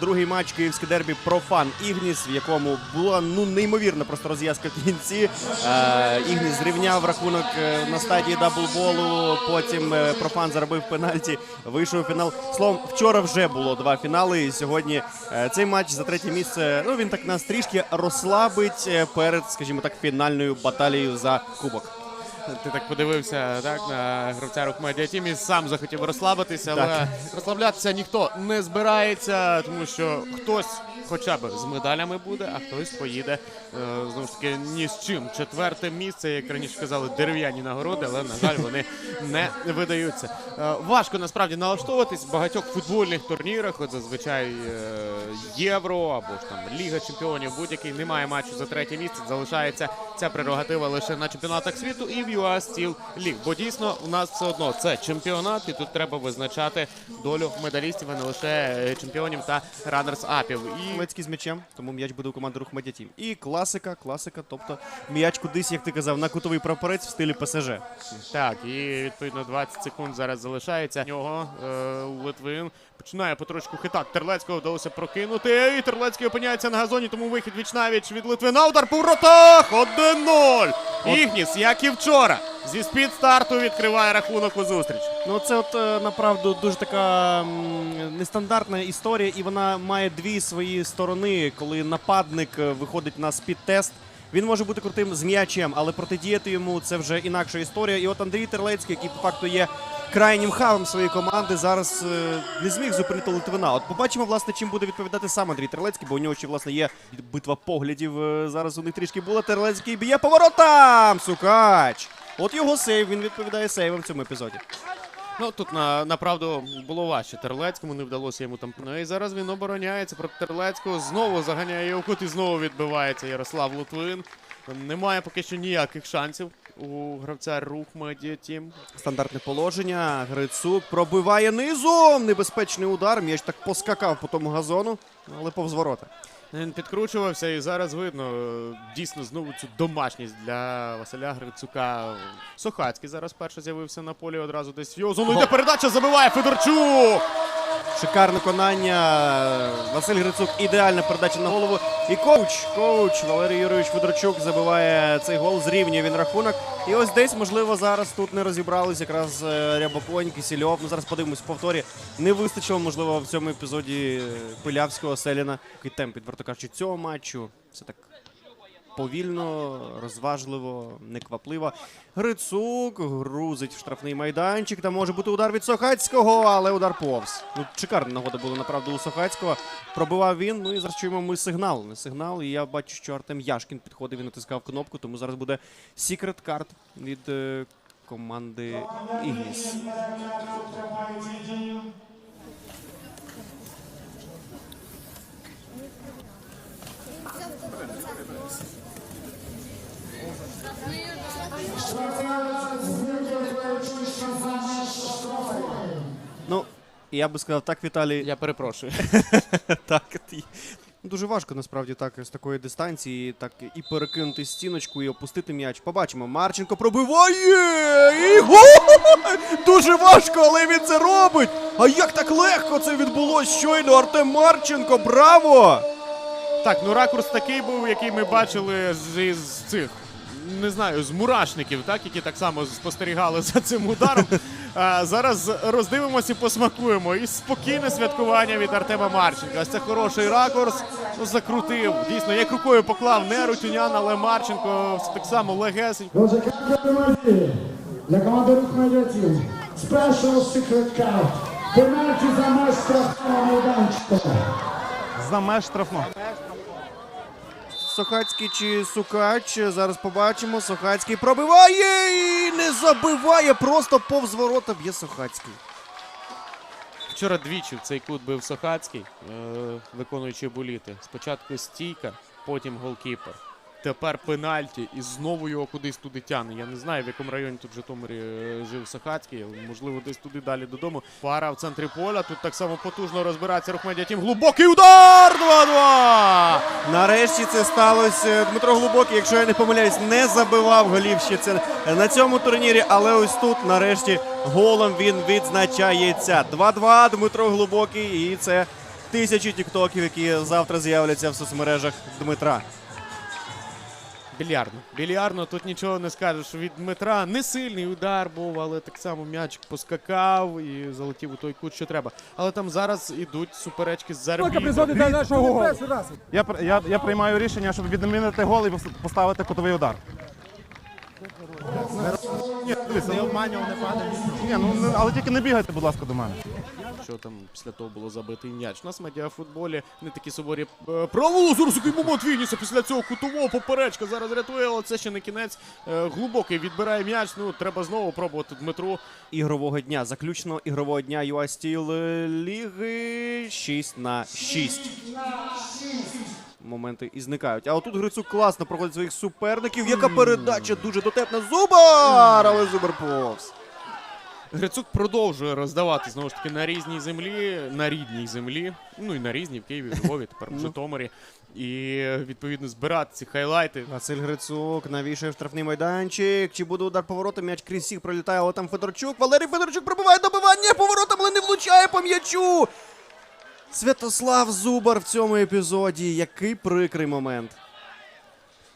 Другий матч Київське дербі Профан Ігніс, в якому була ну неймовірна просто розв'язка в кінці. Е, Ігніс зрівняв рахунок е, на стадії даблболу. Потім е, Профан заробив пенальті, вийшов у фінал. Словом, вчора вже було два фінали. І сьогодні е, цей матч за третє місце. Ну він так нас трішки розслабить перед, скажімо так, фінальною баталією за кубок. Ти так подивився так на гравця Рухмедіа тім і сам захотів розслабитися, але розслаблятися ніхто не збирається, тому що хтось хоча б з медалями буде, а хтось поїде е, знову ж таки ні з чим. Четверте місце, як раніше казали, дерев'яні нагороди, але на жаль, вони не видаються. Е, важко насправді налаштовуватись в багатьох футбольних турнірах. От зазвичай е, євро або ж там Ліга Чемпіонів, будь-який немає матчу за третє місце. Залишається ця прерогатива лише на чемпіонатах світу і в UA Steel League. Бо дійсно у нас все одно це чемпіонат, і тут треба визначати долю медалістів, а не лише чемпіонів та ранерс-апів. І Лецький з м'ячем, тому м'яч буде у команди рух Медіатім. І класика, класика, тобто м'яч кудись, як ти казав, на кутовий прапорець в стилі ПСЖ. Так, і відповідно 20 секунд зараз залишається. Нього е, Литвин починає потрошку хитати. Терлецького вдалося прокинути. І Терлецький опиняється на газоні, тому вихід вічнавіч від Литвина. Удар по воротах! 1-0! Ігніс, як і вчора, зі спід старту відкриває рахунок у зустріч. Ну це от е, направду дуже така нестандартна історія, і вона має дві свої сторони, коли нападник е, виходить на спід-тест. Він може бути крутим з м'ячем, але протидіяти йому це вже інакша історія. І от Андрій Терлецький, який по факту є крайнім хавом своєї команди, зараз е, не зміг зупинити Литвина. От побачимо, власне, чим буде відповідати сам Андрій Терлецький, бо у нього ще власне є битва поглядів. Е, Зараз у них трішки була. Терлецький б'є поворотам! Сукач! От його сейв, він відповідає сейвом в цьому епізоді. Ну тут на направду було важче. Терлецькому не вдалося йому там. Ну і зараз він обороняється проти Терлецького. Знову заганяє його кут і знову відбивається Ярослав Литвин. Немає поки що ніяких шансів у гравця рух медіа тім. Стандартне положення. Грицук пробиває низом. Небезпечний удар. М'яч так поскакав по тому газону, але повз ворота. Він підкручувався, і зараз видно дійсно знову цю домашність для Василя Грицука. Сохацький зараз перший з'явився на полі одразу десь в його зону. Йде передача, забиває Федорчук! Шикарне виконання. Василь Грицук ідеальна передача на голову. І коуч, коуч Валерій Юрійович Федорчук забиває цей гол. Зрівнює він рахунок. І ось десь, можливо, зараз тут не розібрались якраз е, Рябоконь, Кисельов. Ну зараз подивимось в повторі. Не вистачило, можливо, в цьому епізоді е, Пилявського Селіна. Який темп, відверто кажучи, цього матчу. Це так повільно, розважливо, неквапливо. Грицук грузить в штрафний майданчик. Там може бути удар від Сохацького, але удар повз. Ну, шикарна нагода була направду у Сохацького. Пробивав він. Ну і зараз чуємо ми сигнал. Не сигнал. І я бачу, що Артем Яшкін підходив і натискав кнопку, тому зараз буде секрет карт від е, команди Ігніс. Ну, я би сказав так, Віталій. Я перепрошую. Так, і- ну, дуже важко насправді так з такої дистанції, так і перекинути стіночку, і опустити м'яч. Побачимо. Марченко пробиває! І гол! Дуже важко, але він це робить! А як так легко це відбулось щойно? Артем Марченко, браво! Так, ну ракурс такий був, який ми бачили з, з цих. Не знаю, з мурашників, так, які так само спостерігали за цим ударом. А, зараз роздивимося і посмакуємо. І спокійне святкування від Артема Марченка. Ось це хороший ракурс. Ну, закрутив. Дійсно, як рукою поклав не Рутюнян, але Марченко все так само легесенько. Для команди Рух Медіа Тім. Special Secret Card. Пенальті за меж штрафного майданчика. За меж штрафного. Сохацький чи Сукач. Зараз побачимо. Сохацький пробиває і не забиває. Просто повз ворота б'є Сохацький. Вчора двічі в цей кут бив Сохацький, е, виконуючи боліти. Спочатку стійка, потім голкіпер. Тепер пенальті, і знову його кудись туди тягне. Я не знаю, в якому районі тут в Житомирі е, жив Сахацький, можливо, десь туди далі додому. Пара в центрі поля. Тут так само потужно розбирається Рухмедіа Тім. Глибокий удар! 2-2! Нарешті це сталося. Дмитро Глибокий, якщо я не помиляюсь, не забивав голів ще це на цьому турнірі, але ось тут нарешті голом він відзначається. 2-2 Дмитро Глибокий, і це тисячі тіктоків, які завтра з'являться в соцмережах Дмитра. Більярдно. Більярдно, тут нічого не скажеш. Від Дмитра не сильний удар був, але так само м'ячик поскакав і залетів у той кут, що треба. Але там зараз ідуть суперечки з зарбітом. Я, пр- я, я приймаю рішення, щоб відмінити гол і поставити кутовий удар. Ні, дивіться, не обманював, не падав. Ні, ну але тільки не бігайте, будь ласка, до мене. Що там після того було забитий м'яч. У нас в медіафутболі не такі суворі е, правила. Зараз який момент Вініса після цього кутового поперечка зараз рятує, але це ще не кінець. Е, глибокий відбирає м'яч. Ну треба знову пробувати Дмитру. ігрового дня. Заключного ігрового дня UA Steel е, Ліги 6 на 6. Моменти і зникають. А отут Грицюк класно проходить своїх суперників. Яка передача дуже дотепна. Зубар! Але Зубар повз. Грицук продовжує роздавати знову ж таки на різній землі, на рідній землі. Ну і на різній в Києві, в Львові, тепер в Житомирі. І відповідно збирати ці хайлайти. Василь Грицюк навішує в штрафний майданчик. Чи буде удар поворотом? М'яч крізь всіх пролітає, але там Федорчук. Валерій Федорчук пробиває добивання поворотом, але не влучає по м'ячу. Святослав Зубар в цьому епізоді. Який прикрий момент.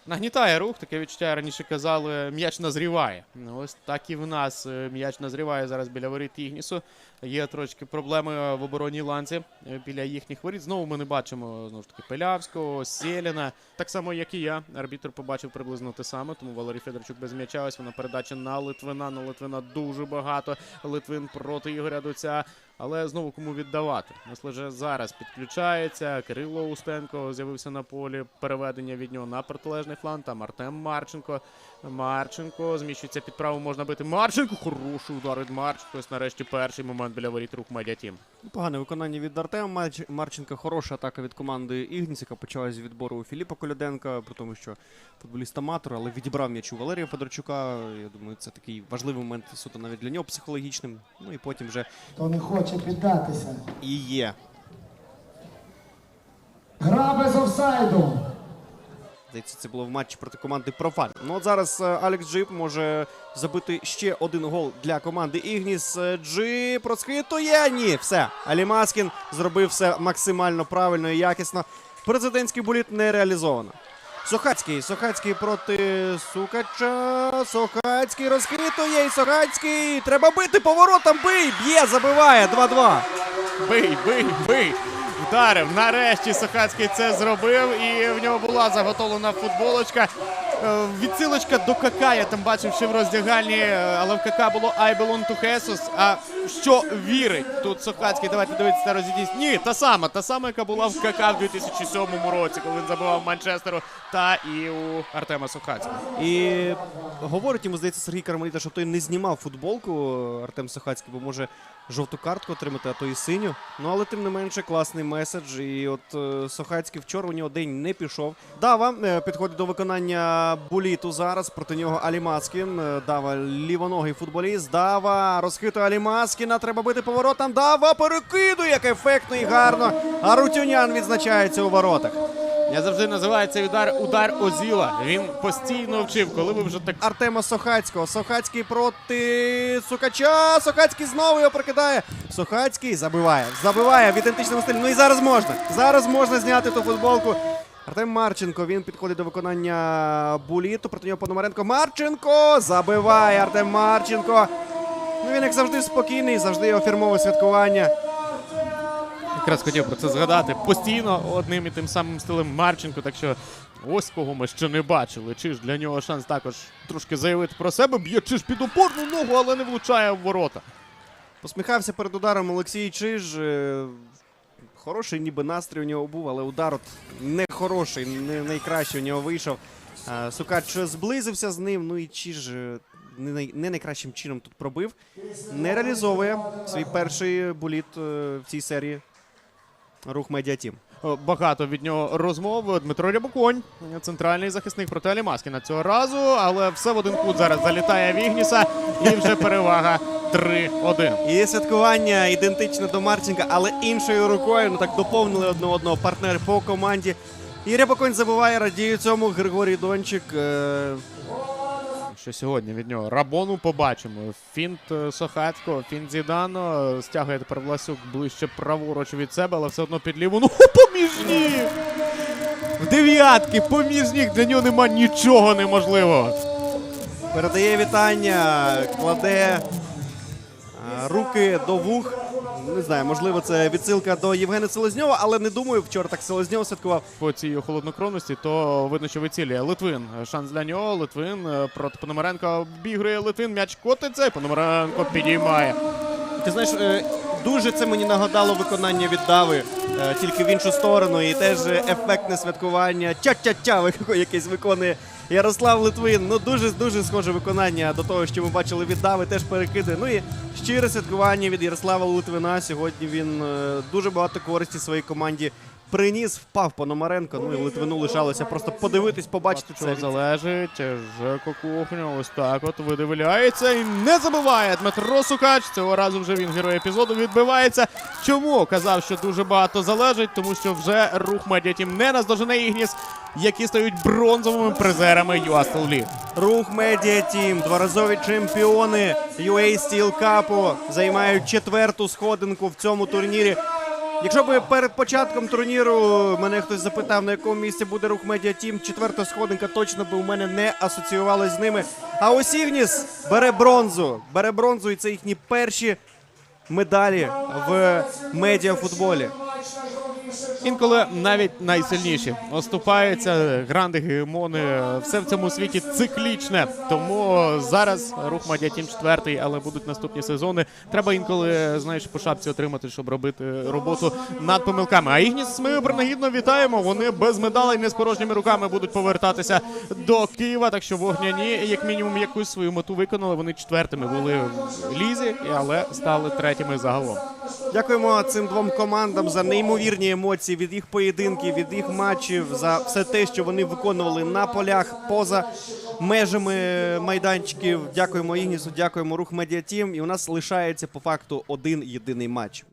Нагнітає рух, таке відчуття раніше казали, м'яч назріває. Ну, ось так і в нас е, м'яч назріває зараз біля воріт Ігнісу. Є трошки проблеми в оборонній ланці е, біля їхніх воріт. Знову ми не бачимо знову ж таки Пелявського, Сєліна. Так само, як і я. Арбітр побачив приблизно те саме, тому Валерій Федорчук без м'яча. Ось вона передача на Литвина. На Литвина дуже багато. Литвин проти Ігоря Дуця. Але знову кому віддавати? Ось лише зараз підключається. Кирило Устенко з'явився на полі. Переведення від нього на протилежний фланг. Там Артем Марченко. Марченко зміщується під праву. Можна бити Марченко. Хороший удар від Марченко. Ось нарешті перший момент біля воріт рух медіатім. Погане виконання від Артема Марч- Марченка. Хороша атака від команди Ігніс, яка почалась з відбору у Філіпа Коляденка, при тому, що футболіст аматор, але відібрав м'яч у Валерія Федорчука. Я думаю, це такий важливий момент суто навіть для нього психологічним. Ну і потім вже Хто не хоче піддатися. і є. Гра без офсайду. Здається, це було в матчі проти команди Профан. Ну от зараз е, Алекс Джип може забити ще один гол для команди Ігніс. Е, Джип розхитує. Ні, все. Алі Маскін зробив все максимально правильно і якісно. Президентський боліт не реалізовано. Сохацький. Сохацький проти Сукача. Сохацький розхитує. І Сохацький. Треба бити поворотом. Бий. Б'є, забиває. 2-2. Бий, бий, бий. Вдарив. Нарешті Сохацький це зробив. І в нього була заготовлена футболочка. Е, Відсилочка до КК, я там бачив ще в роздягальні, е, але в КК було to Jesus. А що вірить тут Сохацький? Давайте дивитися розійдіть. Ні, та сама, та сама, яка була в КК в 2007 році, коли він забивав Манчестеру, та і у Артема Сохацького. І говорить йому, здається, Сергій Кармеліта, що той не знімав футболку Артем Сахацький, бо може жовту картку отримати, а то і синю. Ну але тим не менше класний меседж. І от е, Сохацький вчора у нього день не пішов. Дава е, підходить до виконання буліту зараз. Проти нього Алімаскін. Е, Дава лівоногий футболіст. Дава розхитує Алімаскіна. Треба бити поворотом. Дава перекидує як ефектно і гарно. А Рутюнян відзначається у воротах. Я завжди називаю цей удар удар Озіла. Він постійно вчив, коли ви вже так Артема Сохацького. Сохацький проти Сукача. Сохацький знову його прокидає. Сохацький забиває. Забиває в ідентичному стилі. Ну і зараз можна. Зараз можна зняти ту футболку. Артем Марченко. Він підходить до виконання буліту. Проти нього Пономаренко. Марченко забиває Артем Марченко. Ну він як завжди спокійний, завжди його фірмове святкування. якраз хотів про це згадати постійно одним і тим самим стилем Марченко. Так що ось кого ми ще не бачили. Чи ж для нього шанс також трошки заявити про себе. Б'є чи ж під опорну ногу, але не влучає в ворота. Посміхався перед ударом Олексій Чиж. Е, Хороший ніби настрій у нього був, але удар от не хороший, не найкращий у нього вийшов. Е, Сукач зблизився з ним, ну і Чиж е, не, най- не найкращим чином тут пробив. Не реалізовує свій перший боліт е, в цій серії. Рух медіатім. Багато від нього розмов. Дмитро Рябоконь, центральний захисник проти Алімаскіна цього разу, але все в один кут зараз залітає Вігніса і вже перевага 3-1. І святкування ідентичне до Марченка, але іншою рукою. Ну так доповнили одне одного партнери по команді. І Рябоконь забуває, радіє цьому Григорій Дончик. Е, що сьогодні від нього Рабону побачимо. Фінт е, Сохацького, фінт Зідано. е, Стягує тепер Власюк ближче праворуч від себе, але все одно під ліву. Ну, поміж ніг! В дев'ятки, поміж ніг, для нього нема нічого неможливого. Передає вітання, кладе руки до вух. Не знаю, можливо, це відсилка до Євгена Селезньова, але не думаю, вчора так Селезньов святкував. По цій холоднокровності, то видно, що вицілює Литвин. Шанс для нього. Литвин е, проти Пономаренка обігрує Литвин. М'яч котиться, і Пономаренко підіймає. Ти знаєш, е, дуже це мені нагадало виконання від Дави, тільки в іншу сторону, і теж е, ефектне святкування. Тя-тя-тя якесь виконує Ярослав Литвин. Ну дуже дуже схоже виконання до того, що ми бачили від Дави, теж перекиди. Ну і щире святкування від Ярослава Литвина. Сьогодні він е, дуже багато користі своїй команді. Приніс, впав Пономаренко. Ну і Литвину лишалося просто подивитись, побачити це. залежить, Жеко Кухня ось так от видивляється і не забиває Дмитро Сукач. Цього разу вже він герой епізоду відбивається. Чому казав, що дуже багато залежить, тому що вже рух медіатім не наздожене Ігніс, які стають бронзовими призерами UASL League. Рух Медіа Тім, дворазові чемпіони UA Steel Cup займають четверту сходинку в цьому турнірі. Якщо б перед початком турніру мене хтось запитав, на якому місці буде рух Медіа Тім, четверта сходинка точно би у мене не асоціювалась з ними. А ось Ігніс бере бронзу. Бере бронзу, і це їхні перші медалі в медіафутболі. Інколи навіть найсильніші оступаються гранди, гегемони. Все в цьому світі циклічне. Тому зараз рух Медіатім четвертий, але будуть наступні сезони. Треба інколи, знаєш, по шапці отримати, щоб робити роботу над помилками. А Ігніс ми принагідно вітаємо. Вони без медалей, не з порожніми руками будуть повертатися до Києва. Так що вогняні, як мінімум, якусь свою мету виконали. Вони четвертими були в лізі, але стали третіми загалом. Дякуємо цим двом командам за неймовірні емоції від їх поєдинків, від їх матчів, за все те, що вони виконували на полях поза межами майданчиків. Дякуємо Ігнісу, дякуємо рух Медіатім. І у нас лишається по факту один єдиний матч.